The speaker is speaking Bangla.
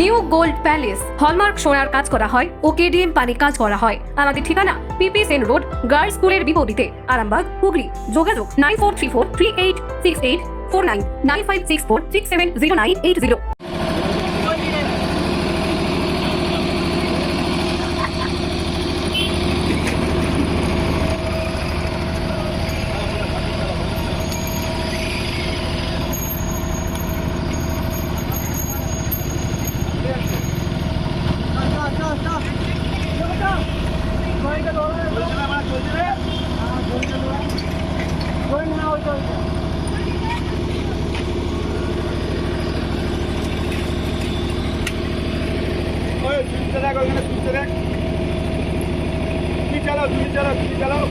New gold palace. হলমার্ক সোনার কাজ করা হয় ও কেডিএম পানি কাজ করা হয়। আমাদের ঠিকানা পিপি সেন রোড, গার্লস স্কুলের বিপরীতে। আরামবাগ, হুগলি। যোগাযোগ nine four three four three eight six eight four nine nine five six four six seven zero nine eight zero. ওইখানে সুইচটা দেখ তুমি চালাও তুমি চালাও তুমি চালাও।